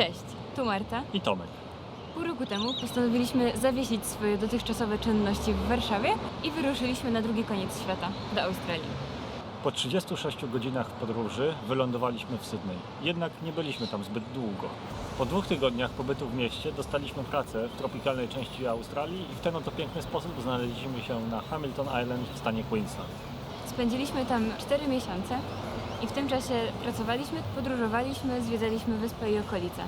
Cześć, tu Marta. i Tomek. Pół roku temu postanowiliśmy zawiesić swoje dotychczasowe czynności w Warszawie i wyruszyliśmy na drugi koniec świata, do Australii. Po 36 godzinach podróży wylądowaliśmy w Sydney. Jednak nie byliśmy tam zbyt długo. Po dwóch tygodniach pobytu w mieście dostaliśmy pracę w tropikalnej części Australii i w ten oto piękny sposób znaleźliśmy się na Hamilton Island w stanie Queensland. Spędziliśmy tam 4 miesiące i w tym czasie pracowaliśmy, podróżowaliśmy, zwiedzaliśmy wyspę i okolice.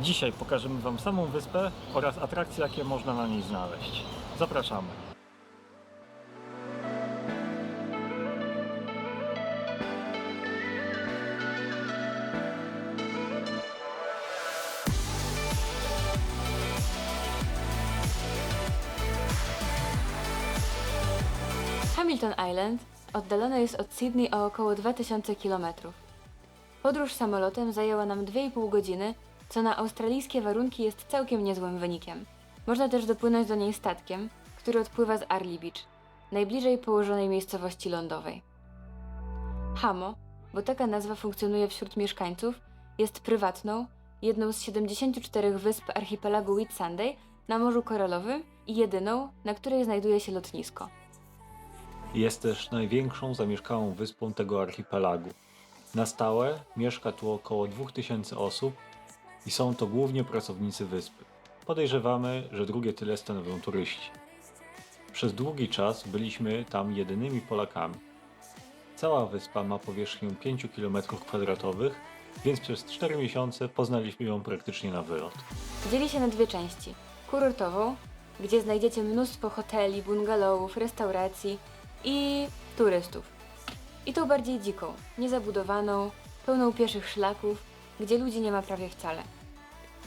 Dzisiaj pokażemy Wam samą wyspę oraz atrakcje, jakie można na niej znaleźć. Zapraszamy. Hamilton Island oddalone jest od Sydney o około 2000 km. Podróż samolotem zajęła nam 2,5 godziny, co na australijskie warunki jest całkiem niezłym wynikiem. Można też dopłynąć do niej statkiem, który odpływa z Arley Beach, najbliżej położonej miejscowości lądowej. Hamo, bo taka nazwa funkcjonuje wśród mieszkańców, jest prywatną, jedną z 74 wysp archipelagu Whitsunday na Morzu Koralowym i jedyną, na której znajduje się lotnisko. Jest też największą zamieszkałą wyspą tego archipelagu. Na stałe mieszka tu około 2000 osób i są to głównie pracownicy wyspy. Podejrzewamy, że drugie tyle stanowią turyści. Przez długi czas byliśmy tam jedynymi Polakami. Cała wyspa ma powierzchnię 5 km2, więc przez 4 miesiące poznaliśmy ją praktycznie na wylot. Dzieli się na dwie części. Kurortową, gdzie znajdziecie mnóstwo hoteli, bungalowów, restauracji i turystów. I tą bardziej dziką, niezabudowaną, pełną pieszych szlaków, gdzie ludzi nie ma prawie wcale.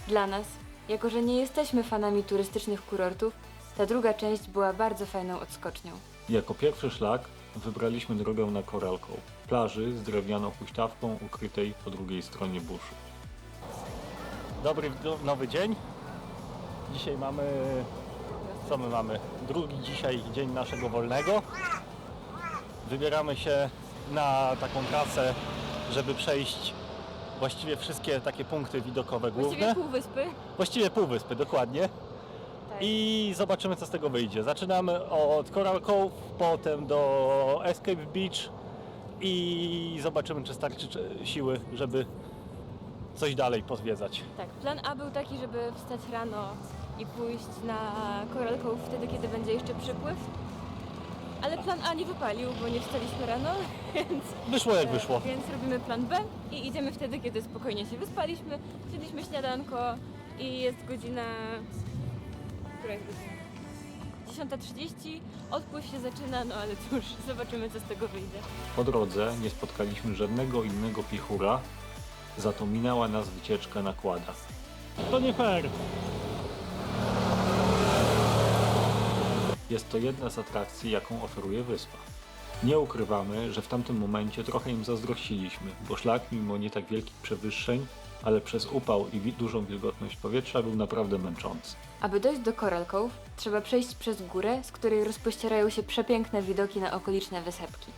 Dla nas, jako że nie jesteśmy fanami turystycznych kurortów, ta druga część była bardzo fajną odskocznią. Jako pierwszy szlak wybraliśmy drogę na Coral Cove, plaży z drewnianą huśtawką ukrytej po drugiej stronie buszu. Dobry do- nowy dzień. Dzisiaj mamy. Co my mamy? Drugi dzisiaj dzień naszego wolnego. Wybieramy się na taką trasę, żeby przejść właściwie wszystkie takie punkty widokowe główne. pół wyspy. Właściwie półwyspy, dokładnie. I zobaczymy, co z tego wyjdzie. Zaczynamy od Coral Cove, potem do Escape Beach i zobaczymy, czy starczy czy- siły, żeby coś dalej pozwiedzać. Tak, plan A był taki, żeby wstać rano i pójść na Coral Cove wtedy, kiedy będzie jeszcze przypływ. Ale plan A nie wypalił, bo nie wstaliśmy rano, więc, Wyszło jak wyszło. więc robimy plan B i idziemy wtedy, kiedy spokojnie się wyspaliśmy. Zjedliśmy śniadanko i jest godzina... Która jest godzina? 10.30, odpływ się zaczyna, no ale cóż, zobaczymy co z tego wyjdzie. Po drodze nie spotkaliśmy żadnego innego piechura, za to minęła nas wycieczka na kłada. To nie fair! Jest to jedna z atrakcji, jaką oferuje wyspa. Nie ukrywamy, że w tamtym momencie trochę im zazdrościliśmy, bo szlak mimo nie tak wielkich przewyższeń, ale przez upał i dużą wilgotność powietrza był naprawdę męczący. Aby dojść do Coral Cove, trzeba przejść przez górę, z której rozpościerają się przepiękne widoki na okoliczne wysepki.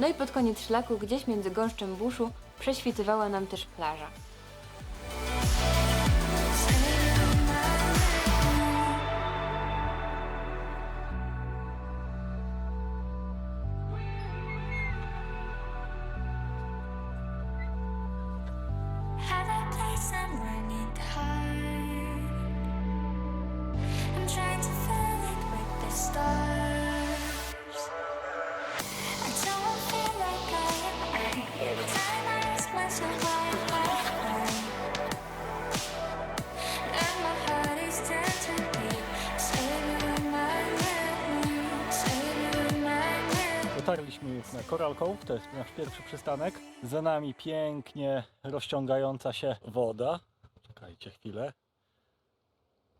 No i pod koniec szlaku, gdzieś między gąszczem buszu, prześwitywała nam też plaża. Coral Cove, to jest nasz pierwszy przystanek. Za nami pięknie rozciągająca się woda. Czekajcie chwilę.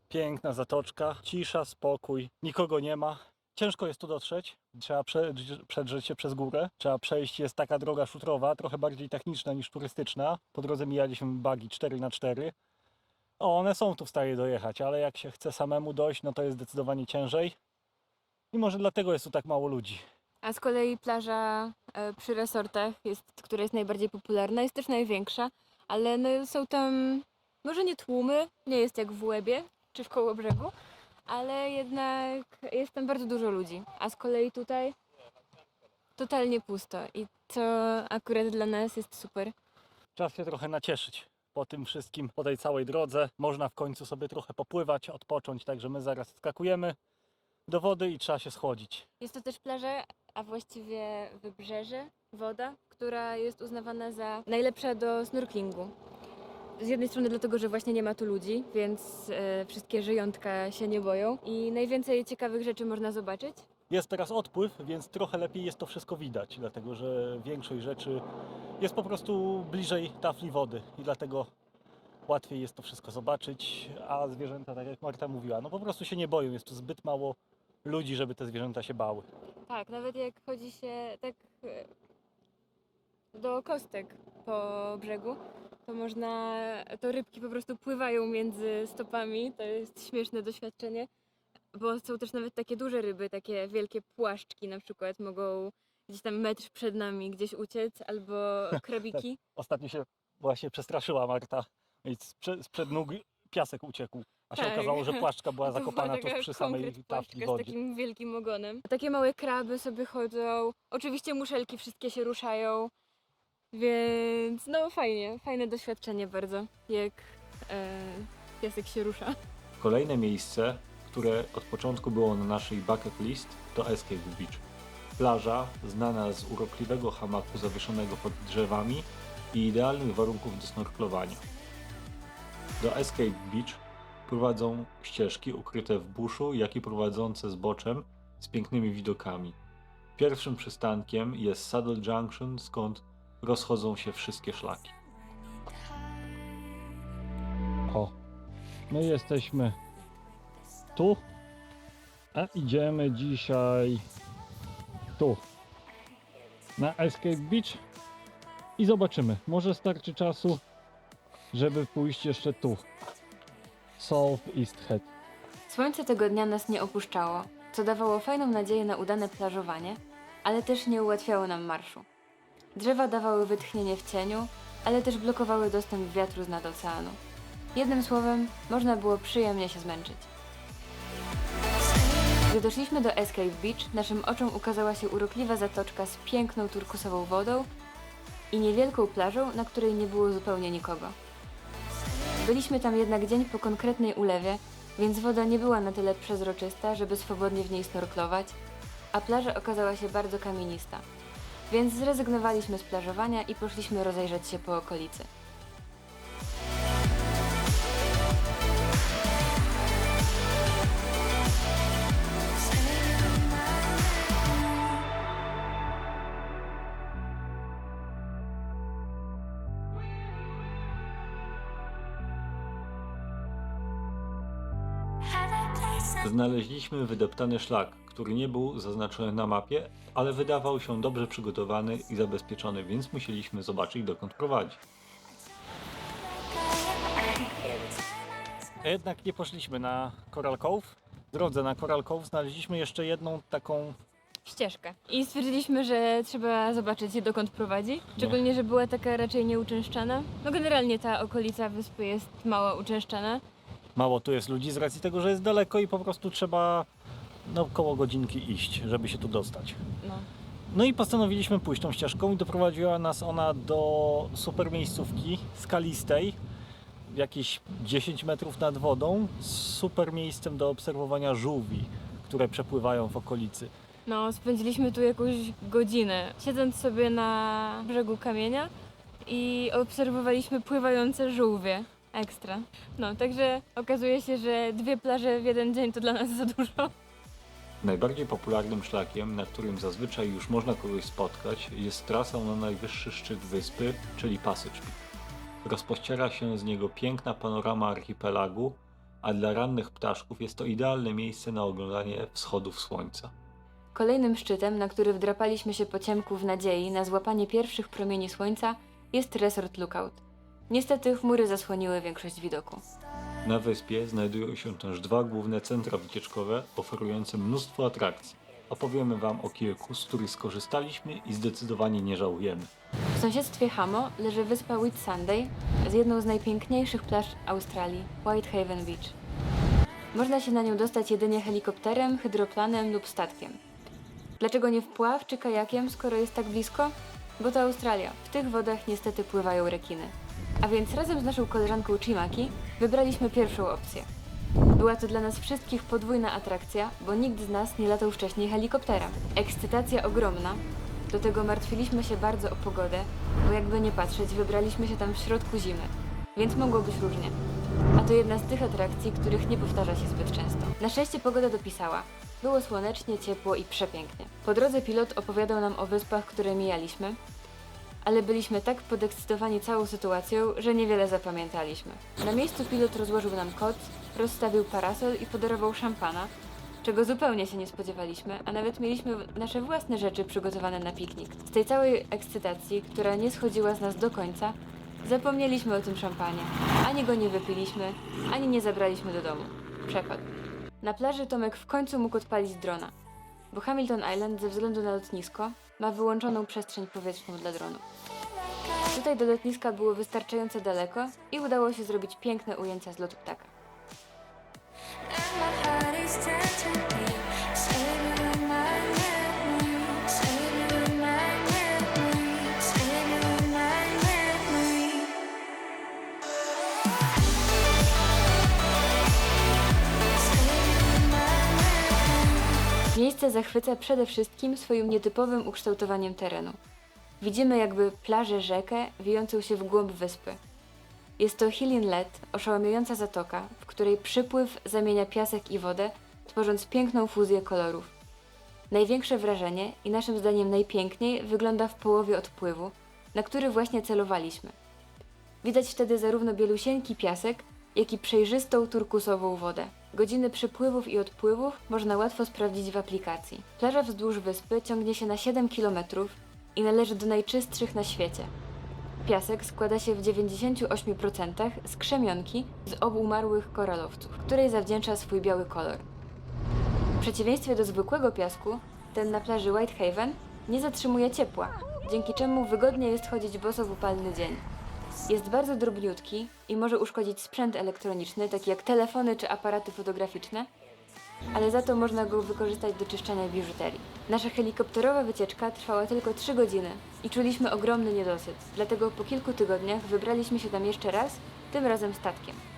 Piękna zatoczka, cisza, spokój, nikogo nie ma. Ciężko jest tu dotrzeć, trzeba prze- przedrzeć się przez górę. Trzeba przejść, jest taka droga szutrowa, trochę bardziej techniczna niż turystyczna. Po drodze mijaliśmy bagi 4x4. O, one są tu w stanie dojechać, ale jak się chce samemu dojść, no to jest zdecydowanie ciężej. I może dlatego jest tu tak mało ludzi. A z kolei plaża e, przy resortach, jest, która jest najbardziej popularna, jest też największa, ale no, są tam Może nie tłumy, nie jest jak w Łebie czy w Kołobrzegu, ale jednak jest tam bardzo dużo ludzi. A z kolei tutaj totalnie pusto i to akurat dla nas jest super. Czas się trochę nacieszyć po tym wszystkim, po tej całej drodze. Można w końcu sobie trochę popływać, odpocząć, także my zaraz skakujemy do wody i trzeba się schodzić. Jest to też plaża, a właściwie wybrzeże, woda, która jest uznawana za najlepsza do snorklingu. Z jednej strony dlatego, że właśnie nie ma tu ludzi, więc e, wszystkie żyjątka się nie boją i najwięcej ciekawych rzeczy można zobaczyć. Jest teraz odpływ, więc trochę lepiej jest to wszystko widać, dlatego że większość rzeczy jest po prostu bliżej tafli wody i dlatego łatwiej jest to wszystko zobaczyć, a zwierzęta, tak jak Marta mówiła, no po prostu się nie boją, jest tu zbyt mało ludzi, żeby te zwierzęta się bały. Tak, nawet jak chodzi się tak e, do kostek po brzegu, to można, to rybki po prostu pływają między stopami, to jest śmieszne doświadczenie, bo są też nawet takie duże ryby, takie wielkie płaszczki na przykład mogą gdzieś tam metr przed nami gdzieś uciec, albo krabiki. Ostatnio się właśnie przestraszyła Marta i sprze- sprzed nóg piasek uciekł, a się Tak. okazało, że płaszczka była zakopana tuż przy samej tafli płaszczka z wody. takim wielkim ogonem. Takie małe kraby sobie chodzą. Oczywiście muszelki wszystkie się ruszają. Więc no fajnie, fajne doświadczenie bardzo, jak e, piasek się rusza. Kolejne miejsce, które od początku było na naszej bucket list, to Escape Beach. Plaża znana z urokliwego hamaku zawieszonego pod drzewami i idealnych warunków do snorklowania. Do Escape Beach prowadzą ścieżki ukryte w buszu, jak i prowadzące zboczem z pięknymi widokami. Pierwszym przystankiem jest Saddle Junction, skąd rozchodzą się wszystkie szlaki. O, my jesteśmy tu, a idziemy dzisiaj tu, na Escape Beach i zobaczymy, może starczy czasu, żeby pójść jeszcze tu, South East Head. Słońce tego dnia nas nie opuszczało, co dawało fajną nadzieję na udane plażowanie, ale też nie ułatwiało nam marszu. Drzewa dawały wytchnienie w cieniu, ale też blokowały dostęp wiatru z nad oceanu. Jednym słowem, można było przyjemnie się zmęczyć. Gdy doszliśmy do Escape Beach, naszym oczom ukazała się urokliwa zatoczka z piękną turkusową wodą i niewielką plażą, na której nie było zupełnie nikogo. Byliśmy tam jednak dzień po konkretnej ulewie, więc woda nie była na tyle przezroczysta, żeby swobodnie w niej snorklować, a plaża okazała się bardzo kamienista. Więc zrezygnowaliśmy z plażowania i poszliśmy rozejrzeć się po okolicy. Znaleźliśmy wydeptany szlak, który nie był zaznaczony na mapie, ale wydawał się dobrze przygotowany i zabezpieczony, więc musieliśmy zobaczyć dokąd prowadzi. Jednak nie poszliśmy na Coral Cove. W drodze na Coral Cove znaleźliśmy jeszcze jedną taką Ścieżkę. I stwierdziliśmy, że trzeba zobaczyć, dokąd prowadzi. Szczególnie, że była taka raczej nieuczęszczana. No generalnie ta okolica wyspy jest mało uczęszczana. Mało tu jest ludzi z racji tego, że jest daleko i po prostu trzeba no, koło godzinki iść, żeby się tu dostać. No. No i postanowiliśmy pójść tą ścieżką i doprowadziła nas ona do super miejscówki skalistej, jakieś 10 metrów nad wodą, z super miejscem do obserwowania żółwi, które przepływają w okolicy. No, spędziliśmy tu jakąś godzinę, siedząc sobie na brzegu kamienia i obserwowaliśmy pływające żółwie. Ekstra. No, także okazuje się, że dwie plaże w jeden dzień to dla nas za dużo. Najbardziej popularnym szlakiem, na którym zazwyczaj już można kogoś spotkać, jest trasa na najwyższy szczyt wyspy, czyli Passage Peak. Rozpościera się z niego piękna panorama archipelagu, a dla rannych ptaszków jest to idealne miejsce na oglądanie wschodów słońca. Kolejnym szczytem, na który wdrapaliśmy się po ciemku w nadziei na złapanie pierwszych promieni słońca, jest Resort Lookout. Niestety chmury zasłoniły większość widoku. Na wyspie znajdują się też dwa główne centra wycieczkowe oferujące mnóstwo atrakcji. Opowiemy Wam o kilku, z których skorzystaliśmy i zdecydowanie nie żałujemy. W sąsiedztwie Hamo leży wyspa Whitsunday z jedną z najpiękniejszych plaż Australii, Whitehaven Beach. Można się na nią dostać jedynie helikopterem, hydroplanem lub statkiem. Dlaczego nie wpław czy kajakiem, skoro jest tak blisko? Bo to Australia. W tych wodach niestety pływają rekiny. A więc razem z naszą koleżanką Chimaki wybraliśmy pierwszą opcję. Była to dla nas wszystkich podwójna atrakcja, bo nikt z nas nie latał wcześniej helikopterem. Ekscytacja ogromna. Do tego martwiliśmy się bardzo o pogodę, bo jakby nie patrzeć, wybraliśmy się tam w środku zimy, więc mogło być różnie. A to jedna z tych atrakcji, których nie powtarza się zbyt często. Na szczęście pogoda dopisała. Było słonecznie, ciepło i przepięknie. Po drodze pilot opowiadał nam o wyspach, które mijaliśmy, ale byliśmy tak podekscytowani całą sytuacją, że niewiele zapamiętaliśmy. Na miejscu pilot rozłożył nam koc, rozstawił parasol i podarował szampana, czego zupełnie się nie spodziewaliśmy, a nawet mieliśmy nasze własne rzeczy przygotowane na piknik. Z tej całej ekscytacji, która nie schodziła z nas do końca, zapomnieliśmy o tym szampanie. Ani go nie wypiliśmy, ani nie zabraliśmy do domu. Przepad. Na plaży Tomek w końcu mógł odpalić drona, bo Hamilton Island ze względu na lotnisko ma wyłączoną przestrzeń powietrzną dla dronów. Tutaj do lotniska było wystarczająco daleko i udało się zrobić piękne ujęcia z lotu ptaka. Miejsce zachwyca przede wszystkim swoim nietypowym ukształtowaniem terenu. Widzimy jakby plażę rzekę wijącą się w głąb wyspy. Jest to Hill Inlet, oszałamiająca zatoka, w której przypływ zamienia piasek i wodę, tworząc piękną fuzję kolorów. Największe wrażenie i naszym zdaniem najpiękniej wygląda w połowie odpływu, na który właśnie celowaliśmy. Widać wtedy zarówno bielusieńki piasek, jak i przejrzystą turkusową wodę. Godziny przypływów i odpływów można łatwo sprawdzić w aplikacji. Plaża wzdłuż wyspy ciągnie się na 7 km i należy do najczystszych na świecie. Piasek składa się w 98% z krzemionki z obumarłych koralowców, której zawdzięcza swój biały kolor. W przeciwieństwie do zwykłego piasku, ten na plaży Whitehaven nie zatrzymuje ciepła, dzięki czemu wygodnie jest chodzić boso w upalny dzień. Jest bardzo drobniutki i może uszkodzić sprzęt elektroniczny, taki jak telefony czy aparaty fotograficzne, ale za to można go wykorzystać do czyszczenia biżuterii. Nasza helikopterowa wycieczka trwała tylko 3 godziny i czuliśmy ogromny niedosyt, dlatego po kilku tygodniach wybraliśmy się tam jeszcze raz, tym razem statkiem.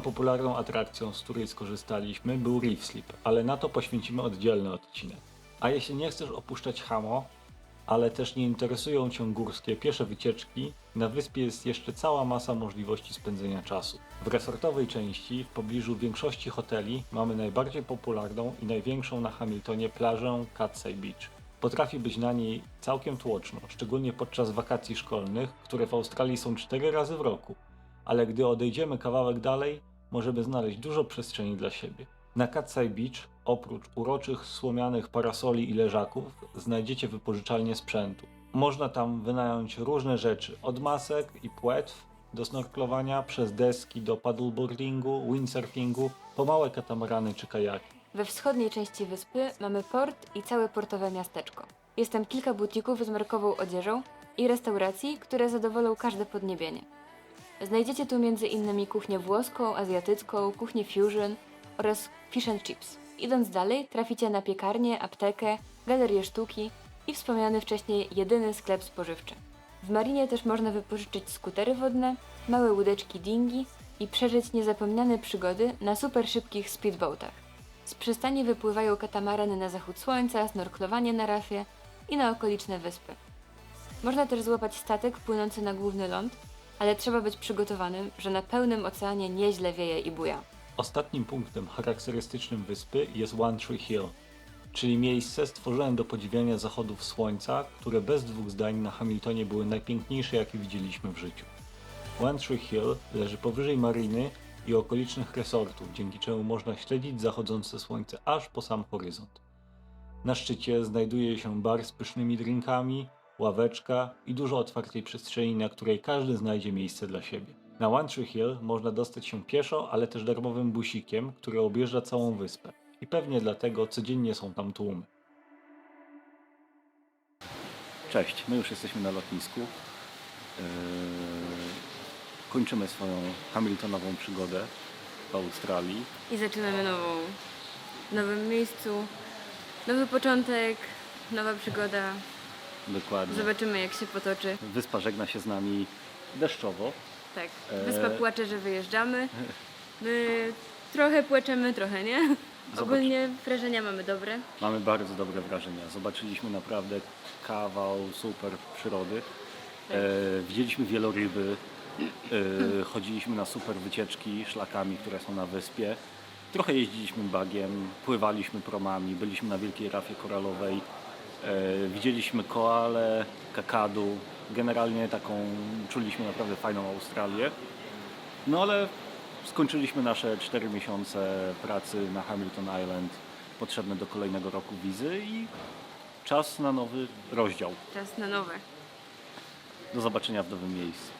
Popularną atrakcją, z której skorzystaliśmy, był Reef Slip, ale na to poświęcimy oddzielny odcinek. A jeśli nie chcesz opuszczać Hamo, ale też nie interesują Cię górskie piesze wycieczki, na wyspie jest jeszcze cała masa możliwości spędzenia czasu. W resortowej części, w pobliżu większości hoteli, mamy najbardziej popularną i największą na Hamiltonie plażę Catsay Beach. Potrafi być na niej całkiem tłoczno, szczególnie podczas wakacji szkolnych, które w Australii są 4 razy w roku ale gdy odejdziemy kawałek dalej, możemy znaleźć dużo przestrzeni dla siebie. Na Catsay Beach, oprócz uroczych słomianych parasoli i leżaków, znajdziecie wypożyczalnię sprzętu. Można tam wynająć różne rzeczy, od masek i płetw do snorklowania, przez deski do paddleboardingu, windsurfingu, po małe katamarany czy kajaki. We wschodniej części wyspy mamy port i całe portowe miasteczko. Jest tam kilka butików z markową odzieżą i restauracji, które zadowolą każde podniebienie. Znajdziecie tu m.in. kuchnię włoską, azjatycką, kuchnię fusion oraz fish and chips. Idąc dalej, traficie na piekarnię, aptekę, galerię sztuki i wspomniany wcześniej jedyny sklep spożywczy. W marinie też można wypożyczyć skutery wodne, małe łódeczki dingi i przeżyć niezapomniane przygody na super szybkich speedboatach. Z przystani wypływają katamarany na zachód słońca, snorklowanie na rafie i na okoliczne wyspy. Można też złapać statek płynący na główny ląd, ale trzeba być przygotowanym, że na pełnym oceanie nieźle wieje i buja. Ostatnim punktem charakterystycznym wyspy jest One Tree Hill, czyli miejsce stworzone do podziwiania zachodów słońca, które bez dwóch zdań na Hamiltonie były najpiękniejsze, jakie widzieliśmy w życiu. One Tree Hill leży powyżej mariny i okolicznych resortów, dzięki czemu można śledzić zachodzące słońce aż po sam horyzont. Na szczycie znajduje się bar z pysznymi drinkami, ławeczka i dużo otwartej przestrzeni, na której każdy znajdzie miejsce dla siebie. Na One Tree Hill można dostać się pieszo, ale też darmowym busikiem, który objeżdża całą wyspę. I pewnie dlatego codziennie są tam tłumy. Cześć, my już jesteśmy na lotnisku. Yy, kończymy swoją Hamiltonową przygodę w Australii. I zaczynamy nową, w nowym miejscu, nowy początek, nowa przygoda. Dokładnie. Zobaczymy jak się potoczy. Wyspa żegna się z nami deszczowo. Tak, Eee. wyspa płacze, że wyjeżdżamy. My trochę płaczemy, trochę nie. Zobacz. Ogólnie wrażenia mamy dobre. Mamy bardzo dobre wrażenia. Zobaczyliśmy naprawdę kawał super przyrody. E, widzieliśmy wieloryby. E, chodziliśmy na super wycieczki szlakami, które są na wyspie. Trochę jeździliśmy bagiem, pływaliśmy promami, byliśmy na wielkiej rafie koralowej. E, widzieliśmy koale, kakadu. Generalnie taką czuliśmy naprawdę fajną Australię. No ale skończyliśmy nasze 4 miesiące pracy na Hamilton Island, potrzebne do kolejnego roku wizy i czas na nowy rozdział. Czas na nowe. Do zobaczenia w nowym miejscu.